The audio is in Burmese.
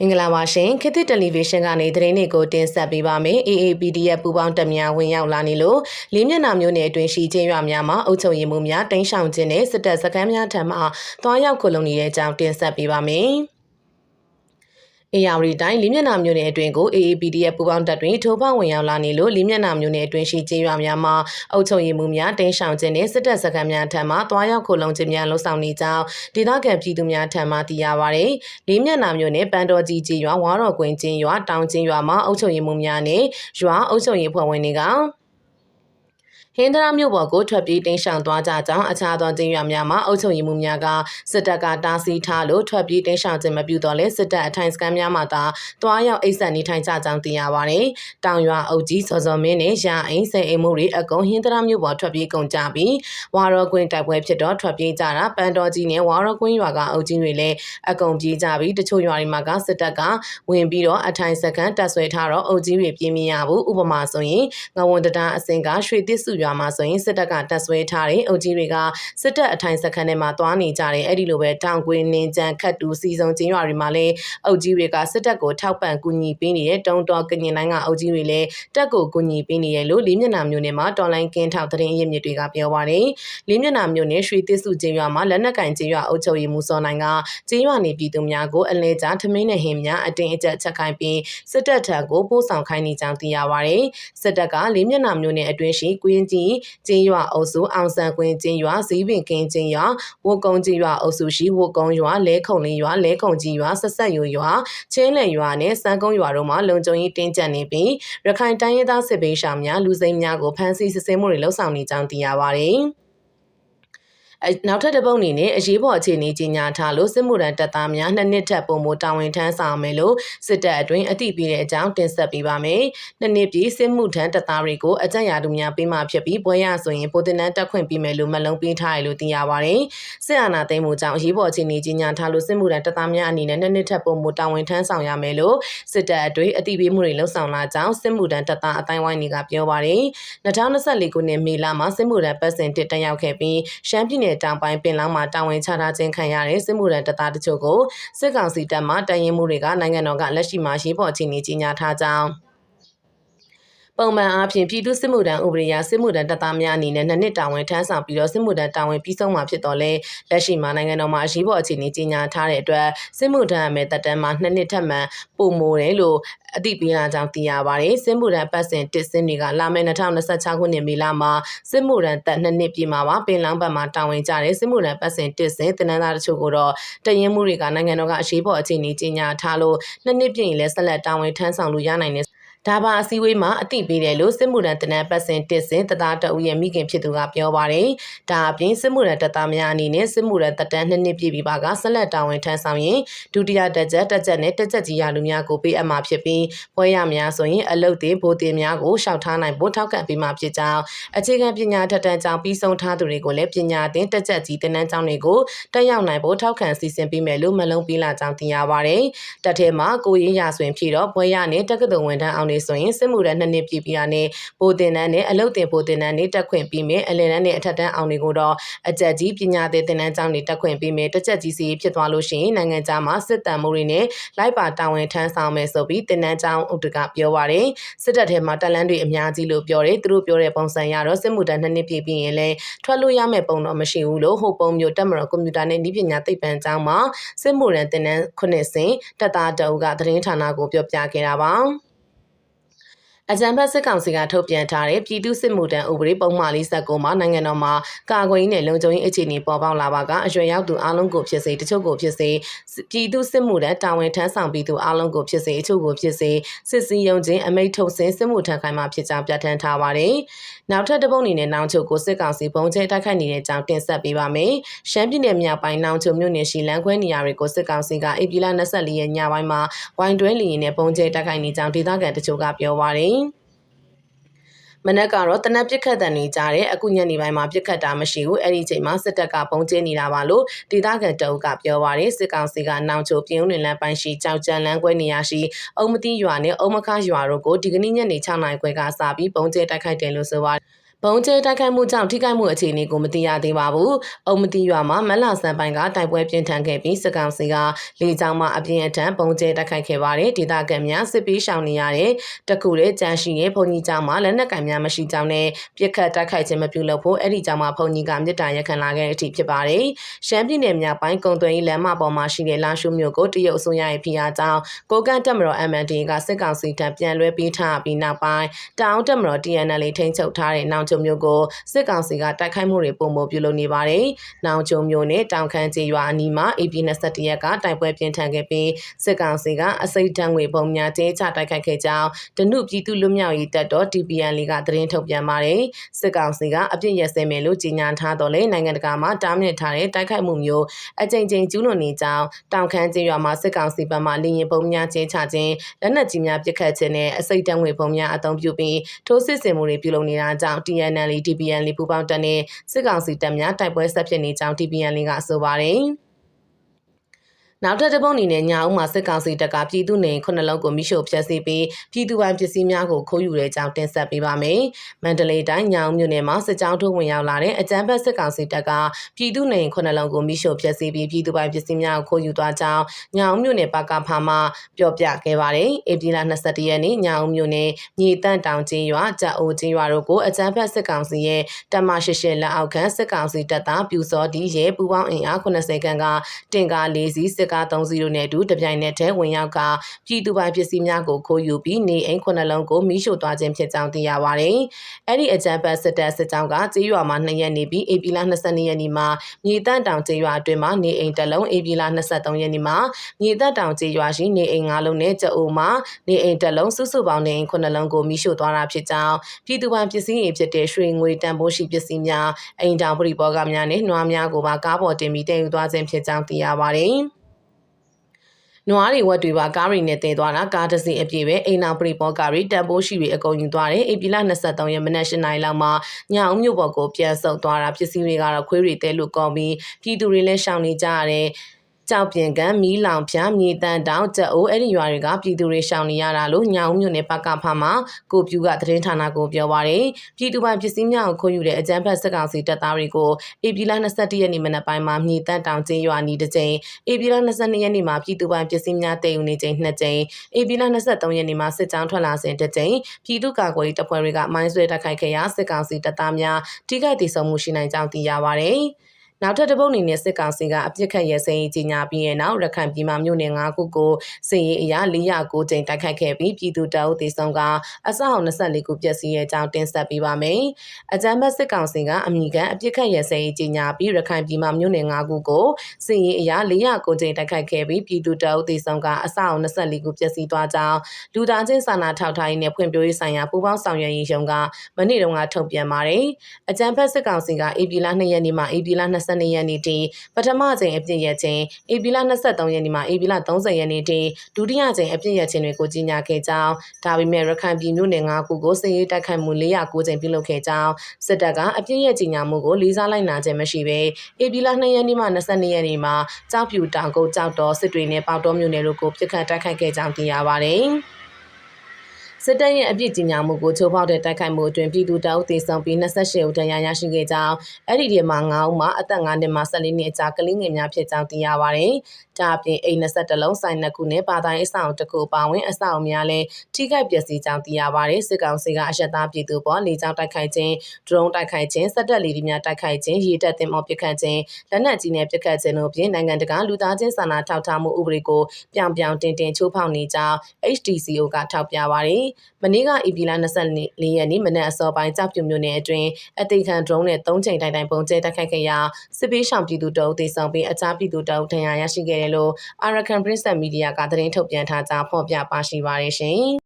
မင်္ဂလာပါရှင်ခေတ်သစ်တယ်လီဗီရှင်းကနေသတင်းတွေကိုတင်ဆက်ပေးပါမယ် AAPDF ပူးပေါင်းတပ်များဝင်ရောက်လာနေလို့လေးမျက်နှာမျိုးနယ်အတွင်းရှိချင်းရွာများမှာအုပ်ချုပ်ရေးမှုများတင်းရှောင်ခြင်းနဲ့စစ်တပ်စခန်းများထံမှသွားရောက်ခုလုံနေတဲ့အကြောင်းတင်ဆက်ပေးပါမယ် အေယာဝတီတိုင်းလေးမျက်နှာမျိုးနယ်အတွင်းကို AAPDF ပူးပေါင်းတပ်တွင်ထိုးပေါင်းဝင်ရောက်လာနေလို့လေးမျက်နှာမျိုးနယ်အတွင်းရှိကျေးရွာများမှာအုပ်ချုပ်ရေးမှုများတင်းရှောင်ခြင်းနဲ့စစ်တပ်စခန်းများထံမှတွားရောက်ခိုလုံခြင်းများလှုံ့ဆော်နေကြောင်းဒေသခံပြည်သူများထံမှသိရပါဗျ။လေးမျက်နှာမျိုးနယ်ပန်းတော်ကြီးကျေးရွာဝါတော်ကွင်းကျေးရွာတောင်ကျေးရွာမှာအုပ်ချုပ်ရေးမှုများနဲ့ရွာအုပ်ချုပ်ရေးဖွဲ့ဝင်တွေက ဟင်္ဒရာမြို့ပေါ်ကိုထွက်ပြေးတင်းရှောင်သွားကြကြောင်းအခြားသောတင်ရွာများမှာအုပ်ချုပ်ရေးမှုများကစစ်တပ်ကတားဆီးထားလို့ထွက်ပြေးတင်းရှောင်ခြင်းမပြုတော့လဲစစ်တပ်အထိုင်စခန်းများမှာသာတွားရောက်အိတ်ဆက်နေထိုင်ကြကြောင်းသိရပါတယ်။တောင်ရွာအုပ်ကြီးစောစောမင်းနဲ့ရာအိမ်ဆယ်အိမ်မှုတွေအကုန်ဟင်္ဒရာမြို့ပေါ်ထွက်ပြေးကုန်ကြပြီးဝါရောကွင်းတိုက်ပွဲဖြစ်တော့ထွက်ပြေးကြတာပန်တော်ကြီးနဲ့ဝါရောကွင်းရွာကအုပ်ကြီးတွေလည်းအကုန်ပြေးကြပြီးတချို့ရွာတွေမှာကစစ်တပ်ကဝင်ပြီးတော့အထိုင်စခန်းတပ်ဆွဲထားတော့အုပ်ကြီးတွေပြေးမရဘူးဥပမာဆိုရင်ငဝန်တတာအစင်ကရွှေတစ်စုရွာမှာဆိုရင်စစ်တပ်ကတပ်ဆွဲထားတဲ့အုပ်ကြီးတွေကစစ်တပ်အထိုင်စခန်းထဲမှာတွားနေကြတယ်အဲ့ဒီလိုပဲတောင်ကွင်းနင်းကြံခတ်တူစီစုံချင်းရွာတွေမှာလည်းအုပ်ကြီးတွေကစစ်တပ်ကိုထောက်ပံ့ကူညီပေးနေတဲ့တုံတော်ကညင်တိုင်းကအုပ်ကြီးတွေလည်းတပ်ကိုကူညီပေးနေရလို့လေးမျက်နှာမျိုးနဲ့မှာတော်လိုင်းကင်းထောက်သတင်းအရင်းမြစ်တွေကပြောပါတယ်လေးမျက်နှာမျိုးနဲ့ရွှေတစ်စုချင်းရွာမှာလက်နက်ကင်ချင်းရွာအုပ်ချုပ်ရေးမှုစောနိုင်ကချင်းရွာနေပြည်သူများကိုအလဲကြားထမင်းနဲ့ဟင်းများအတင်းအကျပ်ချက်ခိုင်းပြီးစစ်တပ်ထံကိုပို့ဆောင်ခိုင်းနေကြောင်းသိရပါတယ်စစ်တပ်ကလေးမျက်နှာမျိုးနဲ့အတွင်းရှိကွင်းကြီးချင်းရွာအုပ်စုအောင်ဆန်ကွင်းကျင်းရွာဇီးပင်ကင်းကျင်းရွာဝကုံကြီးရွာအုပ်စုရှိဝကုံရွာလဲခုံလေးရွာလဲခုံကြီးရွာဆက်ဆက်ယူရွာချင်းလယ်ရွာနဲ့စမ်းကုန်းရွာတို့မှာလုံခြုံရေးတင်းကျပ်နေပြီးရခိုင်တိုင်းရင်းသားစစ်ဘေးရှောင်များလူစိမ်းများကိုဖမ်းဆီးစစ်ဆေးမှုတွေလှုပ်ဆောင်နေကြောင်းသိရပါတယ်။ နောက်ထပ်တစ်ပုတ်အနေနဲ့အရေးပေါ်အခြေအနေကြီးညာထားလို့စစ်မှုထမ်းတပ်သားများနှစ်နှစ်ထပ်ပုံမတာဝန်ထမ်းဆောင်မယ်လို့စစ်တပ်အတွင်းအသိပေးတဲ့အကြောင်းတင်ဆက်ပေးပါမယ်။နှစ်နှစ်ပြည်စစ်မှုထမ်းတပ်သားတွေကိုအကြံရာသူများပေးမှဖြစ်ပြီးဘွဲရဆိုရင်ပိုတင်နန်းတက်ခွင့်ပေးမယ်လို့မလုံးပေးထားရလို့သိရပါတယ်။စစ်အာဏာသိမ်းမှုကြောင့်အရေးပေါ်အခြေအနေကြီးညာထားလို့စစ်မှုထမ်းတပ်သားများအနေနဲ့နှစ်နှစ်ထပ်ပုံမတာဝန်ထမ်းဆောင်ရမယ်လို့စစ်တပ်အတွင်းအသိပေးမှုတွေလှုံ့ဆော်လာကြောင်းစစ်မှုထမ်းတပ်သားအတိုင်းဝိုင်းတွေကပြောပါတယ်။2024ခုနှစ်မေလမှာစစ်မှုထမ်းပတ်စင်တစ်တက်ရောက်ခဲ့ပြီးရှမ်းပြည်နယ်နယ်တောင်ပိုင်းပင်လောင်းမှာတာဝန်ချထားခြင်းခံရတဲ့စစ်မှုထမ်းတပ်သားတချို့ကိုစစ်ကောင်စီတပ်မှတရင်မှုတွေကနိုင်ငံတော်ကလက်ရှိမှာရေးပေါ်အခြေအနေကြီးညာထားကြောင်း ပုံမှန်အားဖြင့်ပြည်သူစစ်မှုထမ်းဥပဒေအရစစ်မှုထမ်းတပ်သားများအနေနဲ့နှစ်နှစ်တာဝန်ထမ်းဆောင်ပြီးတော့စစ်မှုထမ်းတာဝန်ပြီးဆုံးမှာဖြစ်တော့လဲလက်ရှိမှာနိုင်ငံတော်မှာအရေးပေါ်အခြေအနေကြီးညာထားတဲ့အတွက်စစ်မှုထမ်းအမဲတပ်တန်းမှာနှစ်နှစ်ထပ်မံပုံမိုတယ်လို့အသိပေးလာကြောင်းသိရပါတယ်စစ်မှုထမ်းပတ်စဉ်တစ်စင်းတွေကလာမယ့်2026ခုနှစ်မေလမှာစစ်မှုထမ်းတပ်နှစ်နှစ်ပြည့်မှာပါပင်လောင်းဘက်မှာတာဝန်ကျတဲ့စစ်မှုထမ်းပတ်စဉ်တစ်စင်းတင်နန်းသားတချို့ကိုတော့တရင်မှုတွေကနိုင်ငံတော်ကအရေးပေါ်အခြေအနေကြီးညာထားလို့နှစ်နှစ်ပြည့်ရင်လည်းဆက်လက်တာဝန်ထမ်းဆောင်လို့ရနိုင်တယ် ဒါပါအစည်းအဝေးမှာအသိပေးတယ်လို့စစ်မှုထမ်းတနက်ပတ်စဉ်တစ်စင်တသားတအူရဲ့မိခင်ဖြစ်သူကပြောပါတယ်။ဒါအပြင်စစ်မှုထမ်းတပ်သားများအနေနဲ့စစ်မှုထမ်းတပ်တန်းနှစ်နှစ်ပြည့်ပြီးပါကဆက်လက်တာဝန်ထမ်းဆောင်ရင်ဒုတိယတက်ချက်တက်ချက်နဲ့တက်ချက်ကြီးရလူများကိုပေးအပ်မှာဖြစ်ပြီးပွဲရများဆိုရင်အလုတ်တင်ဗိုလ်တင်များကိုရှောက်ထားနိုင်ဖို့ထောက်ခံပေးမှာဖြစ်ကြောင်းအခြေခံပညာထက်တန်းကြောင်းပြီးဆုံးထားသူတွေကိုလည်းပညာသင်တက်ချက်ကြီးတင်နန်းကျောင်းတွေကိုတက်ရောက်နိုင်ဖို့ထောက်ခံစီစဉ်ပေးမယ်လို့မလုံးပေးလာကြောင်းသိရပါတယ်။တက်ထဲမှာကိုရင်းရဆိုရင်ဖြစ်တော့ပွဲရနဲ့တက္ကသိုလ်ဝန်ထမ်းအောင်နေဆိုရင်စစ်မှုထမ်းနှစ်နှစ်ပြည့်ပြီးတာနဲ့ဗိုလ်တင်တန်းနဲ့အလုပ်တင်ဗိုလ်တင်တန်းတွေတက်ခွင့်ပြီးမယ်အလယ်တန်းနဲ့အထက်တန်းအောင်တွေကိုတော့အကြက်ကြီးပညာသင်တင်တန်းကျောင်းတွေတက်ခွင့်ပြီးမယ်တစ်ချက်ကြီးစီဖြစ်သွားလို့ရှိရင်နိုင်ငံခြားမှာစစ်တမ်းမှုတွေနဲ့လိုက်ပါတာဝန်ထမ်းဆောင်မယ်ဆိုပြီးတင်တန်းကျောင်းဥတကပြောပါတယ်စစ်တပ်ထဲမှာတက်လန်းတွေအများကြီးလို့ပြောတယ်သူတို့ပြောတဲ့ပုံစံရတော့စစ်မှုထမ်းနှစ်နှစ်ပြည့်ပြီးရင်လည်းထွက်လို့ရမယ့်ပုံတော့မရှိဘူးလို့ဟိုပုံမျိုးတက်မတော်ကွန်ပျူတာနဲ့ဤပညာသိပ္ပံကျောင်းမှာစစ်မှုထမ်းတင်တန်းခုနှစ်စဉ်တက်သားတအုပ်ကသတင်းဌာနကိုပြောပြခဲ့တာပါ အကြံဖတ်စစ်ကောင်စီကထုတ်ပြန်ထားတဲ့ပြည်သူစစ်မှုထမ်းဥပဒေပုံမှန်လေးဆက်ကိုမှနိုင်ငံတော်မှာကာကွယ်ရေးနဲ့လုံခြုံရေးအခြေအနေပေါ်ပေါက်လာပါကအရွယ်ရောက်သူအလုံးကိုဖြစ်စေတချို့ကိုဖြစ်စေပြည်သူစစ်မှုထမ်းတာဝန်ထမ်းဆောင်ပြီးသူအလုံးကိုဖြစ်စေအချို့ကိုဖြစ်စေစစ်စည်းရုံးခြင်းအမိန့်ထုတ်ဆင်းစစ်မှုထမ်းခိုင်မှာဖြစ်ကြောင်းပြဋ္ဌာန်းထားပါတယ်။နောက်ထပ်တစ်ပုတ်အနေနဲ့နောင်ချုပ်ကိုစစ်ကောင်စီပုံကျဲတိုက်ခိုက်နေတဲ့ကြောင်းတင်ဆက်ပေးပါမယ်။ရှမ်းပြည်နယ်မြောက်ပိုင်းနောင်ချုပ်မြို့နယ်ရှိလမ်းခွဲနေရာတွေကိုစစ်ကောင်စီကဧပြီလ24ရက်ညပိုင်းမှာဝိုင်းတွဲလီရင်နဲ့ပုံကျဲတိုက်ခိုက်နေကြောင်းဒေသခံတချို့ကပြောပါတယ်။ မနက်ကတော့တနက်ပစ်ခတ်တဲ့နေကြတဲ့အခုညနေပိုင်းမှာပစ်ခတ်တာမရှိဘူးအဲ့ဒီချိန်မှာစစ်တပ်ကပုံကျင်းနေတာပါလို့ဒေသခံတအုပ်ကပြောပါတယ်စစ်ကောင်စီကနောင်ချိုပြင်းဦးလင်လန်းပိုင်းရှိကြောက်ကြံလန်းကွဲနေရရှိအုံမတိရွာနဲ့အုံမခရွာတို့ကိုဒီကနေ့ညနေ6နာရီခွဲကစပြီးပုံကျဲတိုက်ခိုက်တယ်လို့ဆိုပါတယ် ဘုံကျဲတိုက်ခိုက်မှုကြောင့်ထိခိုက်မှုအခြေအနေကိုမသိရသေးပါဘူး။အုံမတိရွာမှာမက်လာစံပိုင်းကတိုက်ပွဲပြင်းထန်ခဲ့ပြီးစစ်ကောင်စီကလေကြောင်းမှအပြင်းအထန်ဘုံကျဲတိုက်ခိုက်ခဲ့ပါတယ်။ဒေသခံများစစ်ပေးရှောင်နေရတဲ့တကူတဲ့ကြမ်းရှိရဲ့ဘုံကြီးကျောင်းမှာလက်နက်ကင်များမရှိကြောင်းနဲ့ပြစ်ခတ်တိုက်ခိုက်ခြင်းမပြုလုပ်ဖို့အဲ့ဒီကျောင်းမှာဘုံကြီးကမြစ်တာရက်ခံလာခဲ့တဲ့အထိဖြစ်ပါတယ်။ရှမ်းပြည်နယ်မြောက်ပိုင်းကုံသွဲကြီးလမ်းမပေါ်မှာရှိတဲ့လာရှုမြို့ကိုတရုတ်အစိုးရရဲ့ဖိအားကြောင့်ကိုကန့်တက်မတော် MND ကစစ်ကောင်စီထံပြန်လွှဲပေးထားပြီးနောက်ပိုင်းတောင်တက်မတော် TNL ထိန်းချုပ်ထားတဲ့နောင်ချုံမြို့ကိုစစ်ကောင်စီကတိုက်ခိုက်မှုတွေပုံမပြုလုပ်နေပါတယ်။နောင်ချုံမြို့နဲ့တောင်ခမ်းကျေးရွာအနီးမှာ AP 21ရက်ကတိုက်ပွဲပြင်းထန်ခဲ့ပြီးစစ်ကောင်စီကအစိတ်တန်းငွေပုံများကျဲချတိုက်ခိုက်ခဲ့ကြောင်းဒနုပြည်သူလူမျိုးရေးတပ်တော် TPN လေးကသတင်းထုတ်ပြန်ပါတယ်။စစ်ကောင်စီကအပြစ်ရစဲမယ်လို့ကြေညာထားတော့လေနိုင်ငံတကာမှာတားမြစ်ထားတဲ့တိုက်ခိုက်မှုမျိုးအကြိမ်ကြိမ်ကျူးလွန်နေကြောင်းတောင်ခမ်းကျေးရွာမှာစစ်ကောင်စီဘက်မှလေရင်ပုံများကျဲချခြင်းလက်နက်ကြီးများပစ်ခတ်ခြင်းနဲ့အစိတ်တန်းငွေပုံများအသုံးပြုပြီးထိုးစစ်ဆင်မှုတွေပြုလုပ်နေတာကြောင့် TNL TPN လေးပူပေါင်းတပ်နဲ့စစ်ကောင်စီတပ်များတိုက်ပွဲဆက်ဖြစ်နေကြောင်း TPN လေးကဆိုပါတယ်။ နောက်ထပ်တစ်ပုတ်အနေနဲ့ညာဦးမှာစစ်ကောင်စီတပ်ကပြည်သူနေခုနှစ်လုံးကိုမိရှို့ဖျက်ဆီးပြီးပြည်သူပိုင်ပစ္စည်းများကိုခိုးယူတဲ့အကြောင်းတင်ဆက်ပေးပါမယ်။မန္တလေးတိုင်းညာဦးမြို့နယ်မှာစစ်ကြောင်းထိုးဝင်ရောက်လာတဲ့အကြမ်းဖက်စစ်ကောင်စီတပ်ကပြည်သူနေခုနှစ်လုံးကိုမိရှို့ဖျက်ဆီးပြီးပြည်သူပိုင်ပစ္စည်းများကိုခိုးယူသွားကြောင်းညာဦးမြို့နယ်ပကဖာမှပြောပြခဲ့ပါတယ်။ဧပြီလ22ရက်နေ့ညာဦးမြို့နယ်မြေတန့်တောင်ချင်းရွာကြအိုချင်းရွာတို့ကိုအကြမ်းဖက်စစ်ကောင်စီရဲ့တမရှစ်ရှစ်လက်အောက်ခံစစ်ကောင်စီတပ်သားပြူစောဒီရဲ့ပူပေါင်းအင်အား80ခန်းကတင်ကား၄စီးစစ်ကား30နဲ့အတူတပြိုင်နက်တည်းဝင်ရောက်ကပြည်သူပိုင်ပစ္စည်းများကိုခိုးယူပြီးနေအိမ်ခုနှလုံးကိုမိရှို့သွားခြင်းဖြစ်ကြောင်းသိရပါတယ်။အဲ့ဒီအကြမ်းဖက်စစ်တပ်စစ်ကြောင်းကကြေးရွာမှာ2ရက်နေပြီးဧပြီလ22ရက်နေ့မှာမြေတန့်တောင်ကြေးရွာအတွင်းမှာနေအိမ်တစ်လုံးဧပြီလ23ရက်နေ့မှာမြေတန့်တောင်ကြေးရွာရှိနေအိမ်9လုံးနဲ့ကြအိုမှာနေအိမ်တစ်လုံးစုစုပေါင်းနေအိမ်ခုနှလုံးကိုမိရှို့သွားတာဖြစ်ကြောင်းပြည်သူပိုင်ပစ္စည်းတွေဖြစ်တဲ့ရွှေငွေတန်ဖိုးရှိပစ္စည်းများအိမ်တောင်ပရိဘောဂများနဲ့နှွားများကိုပါကားပေါ်တင်ပြီးတည်ယူသွားခြင်းဖြစ်ကြောင်းသိရပါတယ်။ နွားတွေဝက်တွေပါကားတွေနဲ့တင်သွားတာကားတစ်စီးအပြည့်ပဲအိမ်အောင်ပရိပေါ်ကားတွေတန်ဖိုးရှိတွေအကုန်ယူသွားတယ်ဧပြီလ23ရက်မနက်၈နာရီလောက်မှာညောင်မြို့ပေါ်ကိုပြန်ဆုတ်သွားတာပစ္စည်းတွေကတော့ခွေးတွေတဲလို့ကောင်းပြီးပြည်သူတွေလည်းရှောင်နေကြရတယ် ကြောက်ပြင်ကံမီးလောင်ဖြာမြေတန်တောင်ကြအိုးအဲ့ဒီရွာတွေကပြည်သူတွေရှောင်နေရတာလို့ညောင်မြို့နယ်ပကဖမှာကိုပြူကသတင်းဌာနကိုပြောပါရယ်ပြည်သူပိုင်ပစ္စည်းများကိုခိုးယူတဲ့အကြမ်းဖက်စစ်ကောင်စီတပ်သားတွေကိုဧပြီလ22ရက်နေ့မနက်ပိုင်းမှာမြေတန်တောင်ကျင်းရွာနီးတစ်ကြိမ်ဧပြီလ22ရက်နေ့မှာပြည်သူပိုင်ပစ္စည်းများတည်ယူနေချိန်နှစ်ကြိမ်ဧပြီလ23ရက်နေ့မှာစစ်ကြောင်းထွက်လာစဉ်တစ်ကြိမ်ပြည်သူ့ကာကွယ်ရေးတပ်ဖွဲ့တွေကမိုင်းဆွဲတိုက်ခိုက်ခဲ့ရာစစ်ကောင်စီတပ်သားများထိခိုက်ဒေဆုံးမှုရှိနိုင်ကြောင်းသိရပါရယ် နောက်ထပ်တစ်ပုတ်အနေနဲ့စစ်ကောင်စီကအပြစ်ခတ်ရဲစင်းကြီးညာပြီးရဲ့နောက်ရခိုင်ပြည်မှာမြို့နယ်၅ခုကိုစစ်ရေးအရာ409ကြိမ်တိုက်ခိုက်ခဲ့ပြီးပြည်သူတအုပ်တေဆုံးကအဆောက်24ခုပျက်စီးရဲ့အကြောင်းတင်ဆက်ပေးပါမယ်။အကြမ်းဖက်စစ်ကောင်စီကအမိကန်အပြစ်ခတ်ရဲစင်းကြီးညာပြီးရခိုင်ပြည်မှာမြို့နယ်၅ခုကိုစစ်ရေးအရာ409ကြိမ်တိုက်ခိုက်ခဲ့ပြီးပြည်သူတအုပ်တေဆုံးကအဆောက်24ခုပျက်စီးသွားကြောင်းလူသားချင်းစာနာထောက်ထားရေးနဲ့ဖွံ့ဖြိုးရေးဆိုင်ရာပူးပေါင်းဆောင်ရွက်ရေးရုံးကမနေ့တုန်းကထုတ်ပြန်ပါတယ်။အကြမ်းဖက်စစ်ကောင်စီက AP လ2ရက်နေ့မှာ AP လ22ရက်နေ့ထိပထမချိန်အပြည့်ရခြင်းဧပြီလ23ရက်နေ့မှာဧပြီလ30ရက်နေ့ထိဒုတိယချိန်အပြည့်ရခြင်းတွေကိုကြီးညာခဲ့ကြောင်းဒါပေမဲ့ရခိုင်ပြည်မြို့နယ်၅ခုကိုစစ်ရေးတိုက်ခိုက်မှု409ချိန်ပြုလုပ်ခဲ့ကြောင်းစစ်တပ်ကအပြည့်ရကြီးညာမှုကိုလေးစားလိုက်နာခြင်းမရှိဘဲဧပြီလ2ရက်နေ့မှ22ရက်နေ့မှာကြောက်ဖြူတောင်ကုန်းကြောက်တော်စစ်တွေနဲ့ပေါတော်မြို့နယ်တို့ကိုပြစ်ခတ်တိုက်ခိုက်ခဲ့ကြောင်းသိရပါတယ်။ စစ်တပ်ရဲ့အပြစ်ကြီးညာမှုကိုချိုးဖောက်တဲ့တိုက်ခိုက်မှုအတွင်းပြည်သူတအုပ်သေဆုံးပြီး28ဦးတရားရရှိခဲ့ကြောင်းအဲ့ဒီဒီမှာ9ဦးမှာအသက်9နှစ်မှ14နှစ်အကြားကလေးငယ်များဖြစ်ကြောင်းသိရပါတယ်။ ဒါအပြင်အိမ်20လုံးဆိုင်နှစ်ခုနဲ့ပါတိုင်းအဆောင်တစ်ခုပါဝင်အဆောင်များလည်းထိခိုက်ပျက်စီးကြောင်းသိရပါတယ်။စစ်ကောင်စီကအရှက်သားပြည်သူပေါ်လေကြောင်းတိုက်ခိုက်ခြင်းဒရုန်းတိုက်ခိုက်ခြင်းစက်တက်လီဒီများတိုက်ခိုက်ခြင်းရေတပ်တင်မောပစ်ခတ်ခြင်းလက်နက်ကြီးနဲ့ပစ်ခတ်ခြင်းတို့ပြင်နိုင်ငံတကာလူသားချင်းစာနာထောက်ထားမှုဥပဒေကိုပြောင်ပြောင်တင်တင်ချိုးဖောက်နေကြောင်း HDCO ကထောက်ပြပါတယ်။မနေ့က EP လ24ရက်နေ့မနက်အစောပိုင်းကြောက်ပြူမြို့နယ်အတွင်းအသေးခံ drone နဲ့၃ချိန်တိုင်တိုင်ပုံကျဲတိုက်ခိုက်ခဲ့ရာစစ်ပေးရှောင်ပြည်သူတအုပ်သေဆုံးပြီးအခြားပြည်သူတအုပ်ဒဏ်ရာရရှိခဲ့တယ်လို့ Arakan Princess Media ကသတင်းထုတ်ပြန်ထားကြောင်းဖော်ပြပါရှိပါတယ်ရှင်